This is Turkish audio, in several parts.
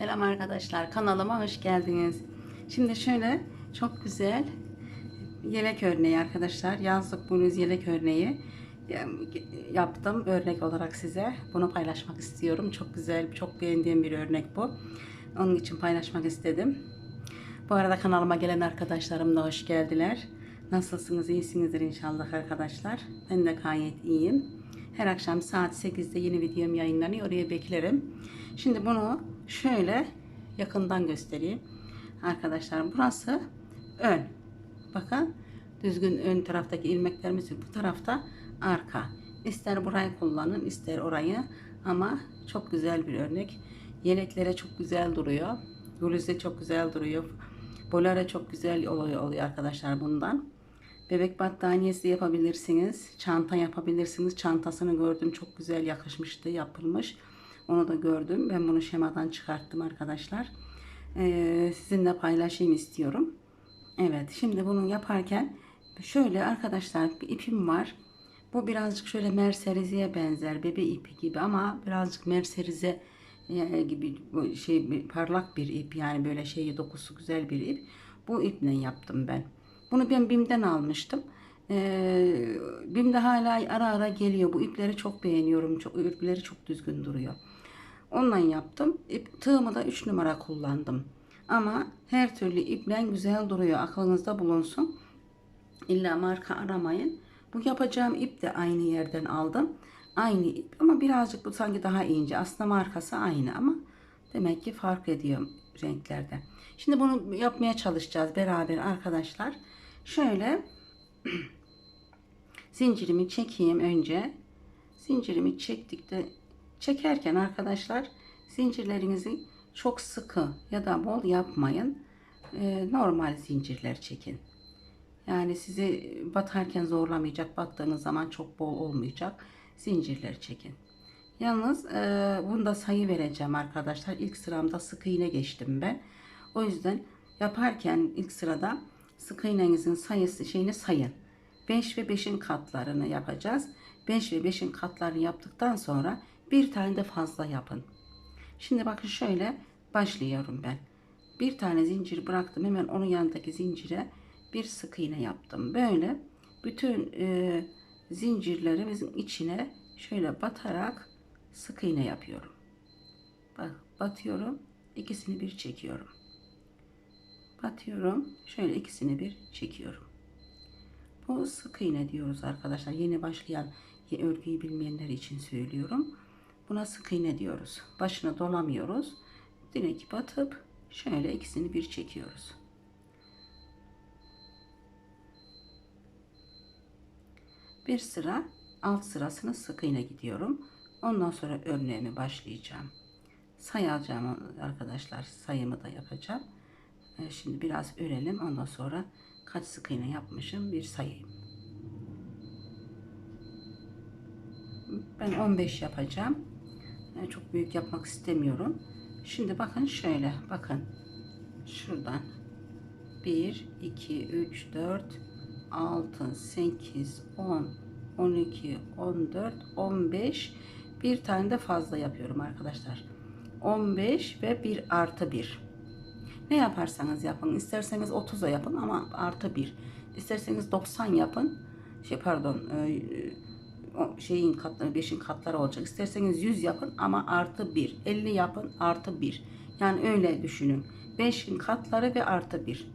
Selam arkadaşlar kanalıma hoş geldiniz. Şimdi şöyle çok güzel yelek örneği arkadaşlar yazlık bluz yelek örneği yaptım örnek olarak size. Bunu paylaşmak istiyorum. Çok güzel, çok beğendiğim bir örnek bu. Onun için paylaşmak istedim. Bu arada kanalıma gelen arkadaşlarım da hoş geldiler. Nasılsınız? İyisinizdir inşallah arkadaşlar. Ben de gayet iyiyim. Her akşam saat 8'de yeni videom yayınlanıyor. Oraya beklerim. Şimdi bunu şöyle yakından göstereyim. Arkadaşlar burası ön. Bakın düzgün ön taraftaki ilmeklerimiz bu tarafta arka. İster burayı kullanın ister orayı ama çok güzel bir örnek. Yeleklere çok güzel duruyor. Bluze çok güzel duruyor. Bolare çok güzel oluyor, oluyor arkadaşlar bundan. Bebek battaniyesi yapabilirsiniz. Çanta yapabilirsiniz. Çantasını gördüm. Çok güzel yakışmıştı. Yapılmış. Onu da gördüm. Ben bunu şemadan çıkarttım arkadaşlar. Ee, sizinle paylaşayım istiyorum. Evet. Şimdi bunu yaparken şöyle arkadaşlar bir ipim var. Bu birazcık şöyle merserize benzer. Bebe ipi gibi ama birazcık merserize e, gibi şey parlak bir ip yani böyle şeyi dokusu güzel bir ip. Bu iple yaptım ben. Bunu ben BİM'den almıştım. Ee, BİM'de hala ara ara geliyor. Bu ipleri çok beğeniyorum. Çok, ipleri çok düzgün duruyor. Ondan yaptım. İp, tığımı da 3 numara kullandım. Ama her türlü iple güzel duruyor. Aklınızda bulunsun. İlla marka aramayın. Bu yapacağım ip de aynı yerden aldım. Aynı ip ama birazcık bu sanki daha ince. Aslında markası aynı ama demek ki fark ediyor renklerde. Şimdi bunu yapmaya çalışacağız beraber arkadaşlar. Şöyle zincirimi çekeyim önce. Zincirimi çektikte çekerken arkadaşlar zincirlerinizi çok sıkı ya da bol yapmayın. Ee, normal zincirler çekin. Yani sizi batarken zorlamayacak. Battığınız zaman çok bol olmayacak. Zincirler çekin. Yalnız e, bunda sayı vereceğim arkadaşlar. İlk sıramda sık iğne geçtim ben. O yüzden yaparken ilk sırada sık iğnenizin sayısı şeyini sayın. 5 ve 5'in katlarını yapacağız. 5 ve 5'in katlarını yaptıktan sonra bir tane de fazla yapın. Şimdi bakın şöyle başlıyorum ben. Bir tane zincir bıraktım. Hemen onun yanındaki zincire bir sık iğne yaptım. Böyle bütün e, zincirlerimizin içine şöyle batarak sık iğne yapıyorum. Bak batıyorum. ikisini bir çekiyorum. Batıyorum. Şöyle ikisini bir çekiyorum. Bu sık iğne diyoruz arkadaşlar. Yeni başlayan örgüyü bilmeyenler için söylüyorum. Buna sık iğne diyoruz. Başına dolamıyoruz. Direkt batıp şöyle ikisini bir çekiyoruz. Bir sıra alt sırasını sık iğne gidiyorum. Ondan sonra örneğimi başlayacağım. Sayacağım arkadaşlar. Sayımı da yapacağım. Ee, şimdi biraz örelim. Ondan sonra kaç sık iğne yapmışım bir sayayım. Ben 15 yapacağım. Yani çok büyük yapmak istemiyorum. Şimdi bakın şöyle. Bakın. Şuradan. 1, 2, 3, 4, 6, 8, 10, 12, 14, 15. Bir tane de fazla yapıyorum arkadaşlar. 15 ve 1 artı 1. Ne yaparsanız yapın. İsterseniz 30'a yapın ama artı 1. İsterseniz 90 yapın. Şey pardon e, şeyin katları 5'in katları olacak. İsterseniz 100 yapın ama artı 1. 50 yapın artı 1. Yani öyle düşünün. 5'in katları ve artı 1.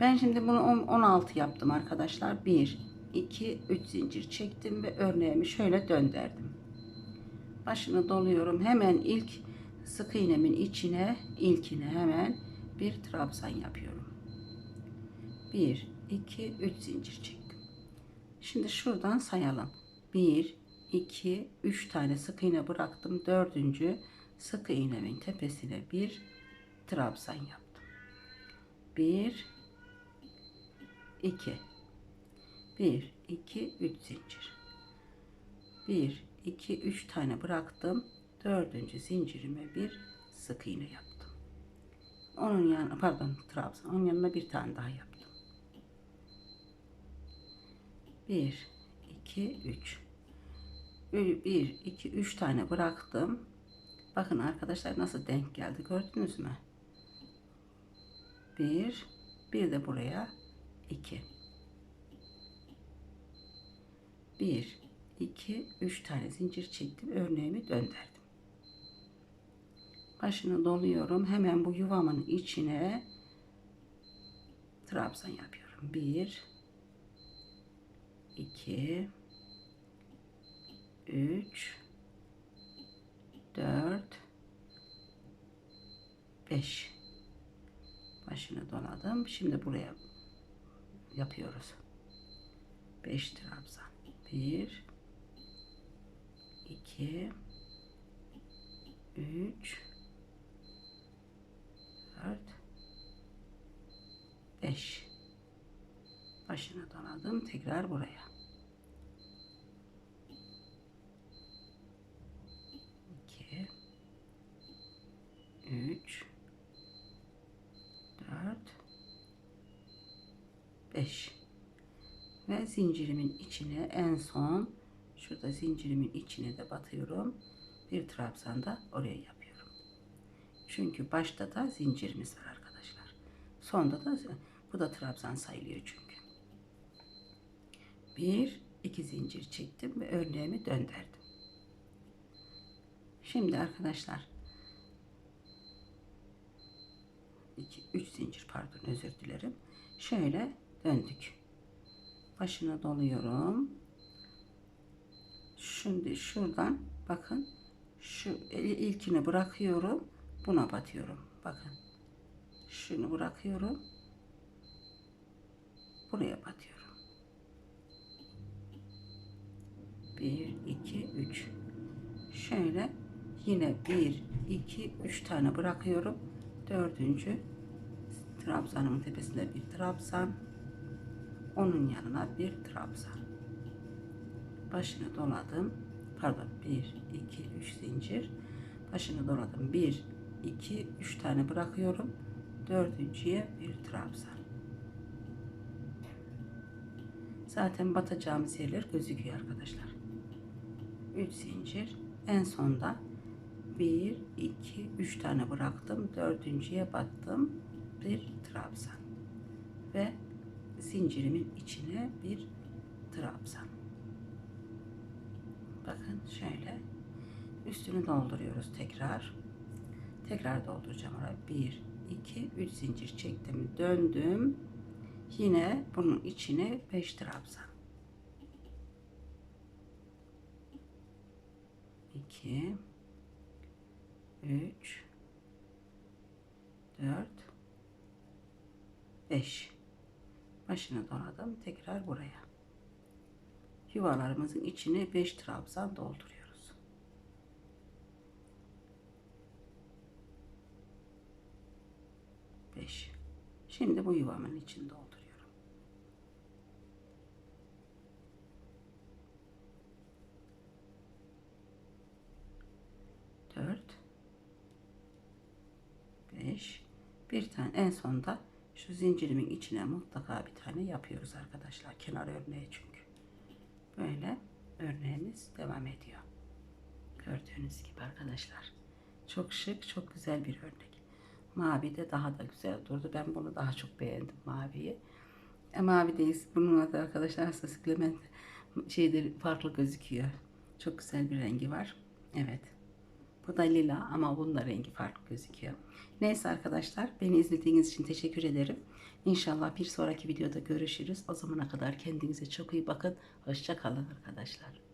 Ben şimdi bunu 16 yaptım arkadaşlar. 1, 2, 3 zincir çektim ve örneğimi şöyle döndürdüm. Başını doluyorum. Hemen ilk sık iğnemin içine, ilkine hemen bir trabzan yapıyorum. 1, 2, 3 zincir çektim. Şimdi şuradan sayalım. 1, 2, 3 tane sık iğne bıraktım. Dördüncü sık iğnemin tepesine bir trabzan yaptım. 1, 2 1 2 3 zincir 1 2 3 tane bıraktım dördüncü zincirime bir sık iğne yaptım onun yanına pardon trabzan onun yanına bir tane daha yaptım 1 2 3 1 2 3 tane bıraktım Bakın arkadaşlar nasıl denk geldi gördünüz mü? Bir, bir de buraya iki. Bir, iki, üç tane zincir çektim. Örneğimi döndürdüm başını doluyorum. Hemen bu yuvamın içine trabzan yapıyorum. 1 2 3 4 5 başını doladım. Şimdi buraya yapıyoruz. 5 trabzan. 1 2 3 5 başını doladım tekrar buraya. 2 3 4 5 ve zincirimin içine en son şurada zincirimin içine de batıyorum. Bir trabzanda oraya yapıyorum. Çünkü başta da zincirimiz var arkadaşlar. Sonda da bu da trabzan sayılıyor çünkü. Bir, iki zincir çektim ve örneğimi döndürdüm. Şimdi arkadaşlar 2 3 zincir pardon özür dilerim. Şöyle döndük. Başına doluyorum. Şimdi şuradan bakın şu ilkini bırakıyorum. Buna batıyorum. Bakın. Şunu bırakıyorum. Buraya batıyorum. 1 2 3 şöyle yine 1 2 3 tane bırakıyorum. Dördüncü trabzanımın tepesinde bir trabzan. Onun yanına bir trabzan. Başını doladım. Pardon 1 2 3 zincir. Başını doladım. 1 2 3 tane bırakıyorum. Dördüncüye bir trabzan zaten batacağımız yerler gözüküyor arkadaşlar. 3 zincir. En sonda 1 2 3 tane bıraktım. Dördüncüye battım. Bir trabzan. Ve zincirimin içine bir trabzan. Bakın şöyle. Üstünü dolduruyoruz tekrar. Tekrar dolduracağım oraya. 1 2 3 zincir çektim. Döndüm yine bunun içine 5 trabzan 2 3 4 5 başını doladım tekrar buraya yuvalarımızın içine 5 trabzan dolduruyoruz Beş. Şimdi bu yuvamın içini dolduruyorum. 4 5 bir tane en sonda şu zincirimin içine mutlaka bir tane yapıyoruz arkadaşlar. Kenar örneği çünkü. Böyle örneğimiz devam ediyor. Gördüğünüz gibi arkadaşlar. Çok şık çok güzel bir örnek. Mavi de daha da güzel durdu. Ben bunu daha çok beğendim maviyi. E, mavideyiz bunun adı arkadaşlar Clement şeyleri farklı gözüküyor. Çok güzel bir rengi var. Evet bu da lila ama bunun da rengi farklı gözüküyor. Neyse arkadaşlar beni izlediğiniz için teşekkür ederim. İnşallah bir sonraki videoda görüşürüz. O zamana kadar kendinize çok iyi bakın. Hoşça kalın arkadaşlar.